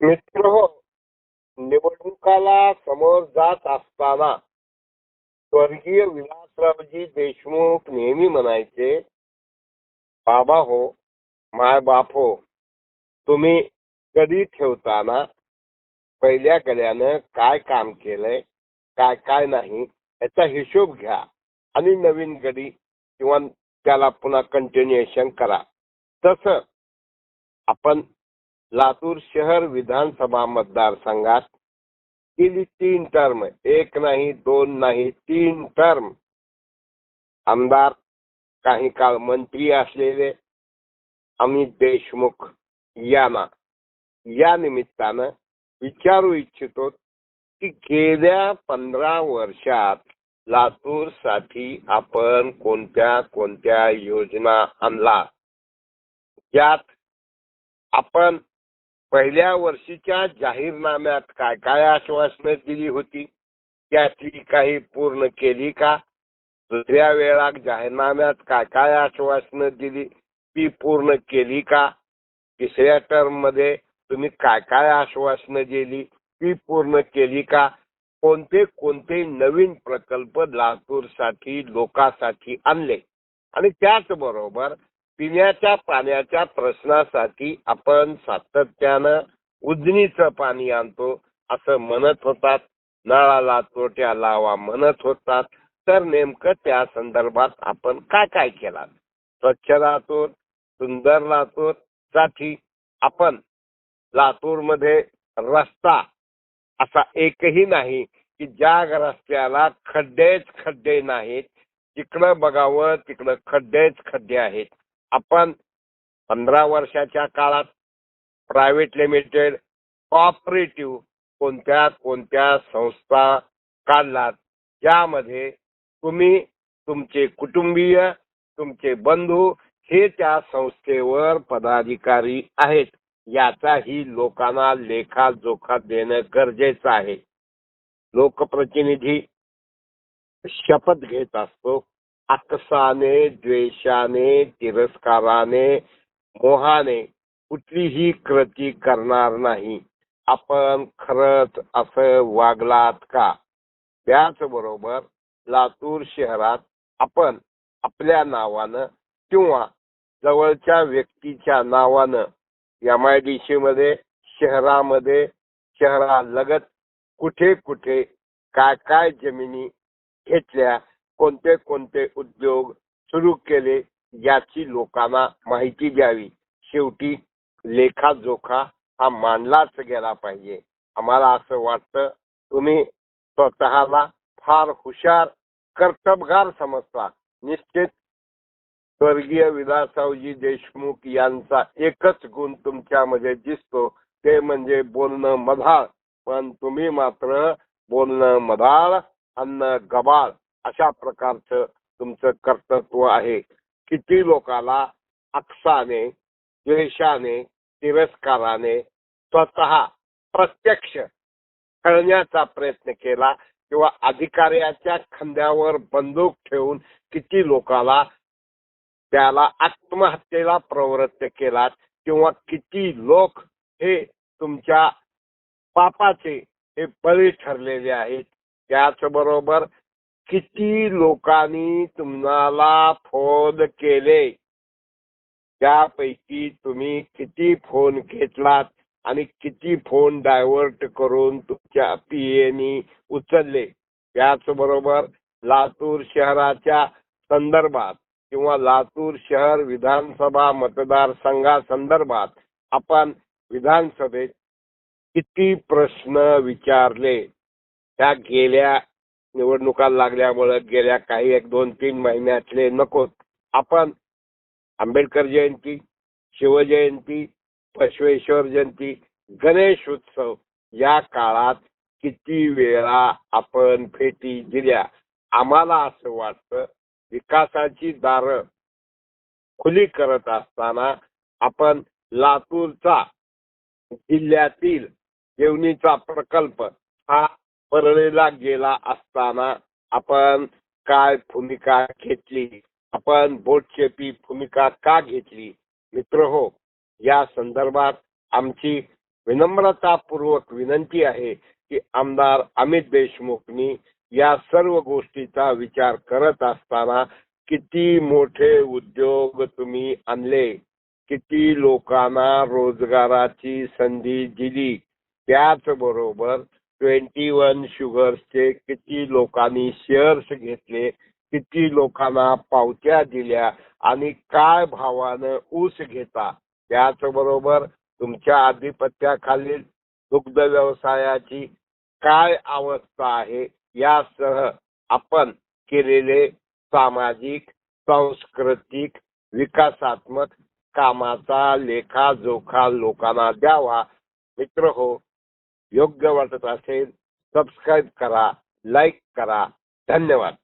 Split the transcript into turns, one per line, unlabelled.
मित्र हो निवडणुकाला समोर जात असताना स्वर्गीय विलासरावजी देशमुख नेहमी म्हणायचे बाबा हो माय बाप हो तुम्ही कधी ठेवताना पहिल्या गड्यानं काय काम केलंय काय काय नाही याचा हिशोब घ्या आणि नवीन गडी किंवा त्याला पुन्हा कंटिन्युएशन करा. तसं आपण लातूर शहर विधानसभा मतदारसंघात गेली तीन टर्म एक नाही दोन नाही तीन टर्म आमदार काही काळ मंत्री असलेले अमित देशमुख यांना या निमित्तानं विचारू इच्छितो की गेल्या पंधरा वर्षात लातूरसाठी आपण कोणत्या कोणत्या योजना आणला? ज्यात आपण पहिल्या वर्षीच्या जाहीरनाम्यात काय काय आश्वासनं दिली होती? त्यातली काही पूर्ण केली का? दुसऱ्या वेळा जाहीरनाम्यात काय काय आश्वासनं दिली? ती पूर्ण केली का? तिसऱ्या टर्ममध्ये तुम्ही काय काय आश्वासनं दिली? ती पूर्ण केली का? कोणते कोणते नवीन प्रकल्प लातूरसाठी लोकांसाठी आणले? आणि त्याचबरोबर पिण्याच्या पाण्याच्या प्रश्नासाठी आपण सातत्यानं उजनीचं पाणी आणतो असं म्हणत होतात. नळाला तोट्या लावा म्हणत होतात. तर नेमकं त्या संदर्भात आपण काय काय केला स्वच्छ लातूर सुंदर लातूरसाठी आपण लातूरमध्ये रस्ता असा एकही नाही की ज्या रस्त्याला खड्डेच खड्डे नाहीत. तिकडं बघावं तिकडं खड्डेच खड्डे आहेत. आपण पंधरा वर्षाच्या काळात प्रायव्हेट लिमिटेड कॉपरेटिव्ह कोणत्या कोणत्या संस्था काढलात ज्यामध्ये तुम्ही तुमचे कुटुंबीय तुमचे बंधू हे त्या संस्थेवर पदाधिकारी आहेत. याचाही लोकांना लेखाजोखा देणं गरजेचं आहे. लोकप्रतिनिधी शपथ घेत असतो. आकसाने द्वेषाने तिरस्काराने मोहाने कुठलीही कृती करणार नाही. आपण खरंच असं वागलात का? त्याचबरोबर लातूर शहरात आपण आपल्या नावानं किंवा जवळच्या व्यक्तीच्या नावानं एम आय डी सी मध्ये शहरामध्ये शहरालगत कुठे कुठे काय काय जमिनी घेतल्या कोणते कोणते उद्योग सुरू केले याची लोकांना माहिती द्यावी. शेवटी लेखाजोखा हा मांडलाच गेला पाहिजे. आम्हाला असं वाटतं तुम्ही स्वतःला फार हुशार कर्तबगार समजता. निश्चित स्वर्गीय विलासरावजी देशमुख यांचा एकच गुण तुमच्यामध्ये दिसतो ते म्हणजे बोलणं मधाळ. पण तुम्ही मात्र बोलणं मधाळ अन्न गबाळ. अशा प्रकारचं तुमचं कर्तृत्व आहे. किती लोकाला अक्षाने द्वेषाने तिरस्काराने स्वतः प्रत्यक्ष कळण्याचा प्रयत्न केला किंवा अधिकाऱ्याच्या खांद्यावर बंदूक ठेवून किती लोकाला त्याला आत्महत्येला प्रवृत्त केलात किंवा किती लोक हे तुमच्या पापाचे हे बळी ठरलेले आहेत त्याचबरोबर किती लोकांनी तुम्हाला फोन केले? त्यापैकी तुम्ही किती फोन घेतलात आणि किती फोन डायव्हर्ट करून तुमच्या पीएनी उचलले? त्याचबरोबर लातूर शहराच्या संदर्भात किंवा लातूर शहर विधानसभा मतदारसंघासंदर्भात आपण विधानसभेत किती प्रश्न विचारले? त्या गेल्या निवडणुका लागल्यामुळे गेल्या काही एक दोन तीन महिन्यातले नकोत. आपण आंबेडकर जयंती शिवजयंती बसवेश्वर जयंती गणेश उत्सव या काळात किती वेळा आपण भेटी दिल्या. आम्हाला असं वाटतं विकासाची दारं खुली करत असताना आपण लातूरचा जिल्ह्यातील जेवणीचा प्रकल्प हा परळीला गेला असताना आपण काय भूमिका घेतली? आपण बोटचेपी भूमिका का घेतली? मित्र हो या संदर्भात आमची विनम्रतापूर्वक विनंती आहे की आमदार अमित देशमुखनी या सर्व गोष्टीचा विचार करत असताना किती मोठे उद्योग तुम्ही आणले? किती लोकांना रोजगाराची संधी दिली? त्याचबरोबर ट्वेंटी वन शुगर्सचे किती लोकांनी शेअर्स घेतले किती लोकांना पावत्या दिल्या आणि काय भावानं ऊस घेता त्याचबरोबर तुमच्या आधिपत्याखालील दुग्ध व्यवसायाची काय अवस्था आहे यासह आपण केलेले सामाजिक सांस्कृतिक विकासात्मक कामाचा लेखाजोखा लोकांना द्यावा. मित्र हो योग्य वाटत असेल सबस्क्राईब करा लाईक करा. धन्यवाद.